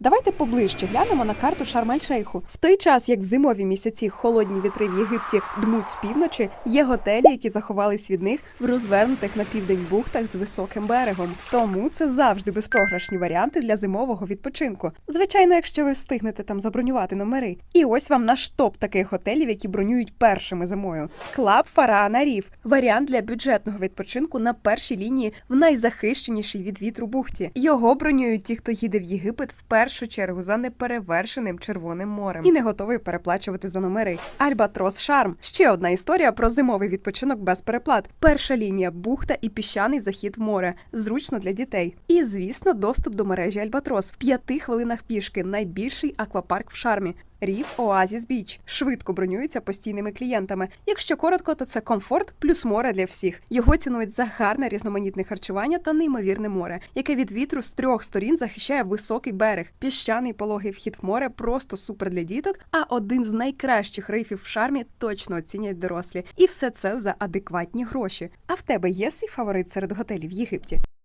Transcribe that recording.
Давайте поближче глянемо на карту Шарм-Ель-Шейху. В той час, як в зимові місяці холодні вітри в Єгипті дмуть з півночі, є готелі, які заховались від них в розвернутих на південь бухтах з високим берегом. Тому це завжди безпрограшні варіанти для зимового відпочинку. Звичайно, якщо ви встигнете там забронювати номери. І ось вам наш топ таких готелів, які бронюють першими зимою. Клаб Фараана Ріф варіант для бюджетного відпочинку на першій лінії в найзахищенішій від вітру бухті. Його бронюють ті, хто їде в Єгипет в першу чергу за неперевершеним Червоним морем і не готовий переплачувати за номери. Альбатрос Шарм ще одна історія про зимовий відпочинок без переплат. Перша лінія бухта і піщаний захід в море, зручно для дітей. І звісно, доступ до мережі Альбатрос в п'яти хвилинах пішки. Найбільший аквапарк в шармі. Ріф Оазіс Біч швидко бронюється постійними клієнтами. Якщо коротко, то це комфорт плюс море для всіх. Його цінують за гарне різноманітне харчування та неймовірне море, яке від вітру з трьох сторін захищає високий берег. Піщаний пологий вхід в море просто супер для діток. А один з найкращих рифів в шармі точно оцінять дорослі. І все це за адекватні гроші. А в тебе є свій фаворит серед готелів в Єгипті?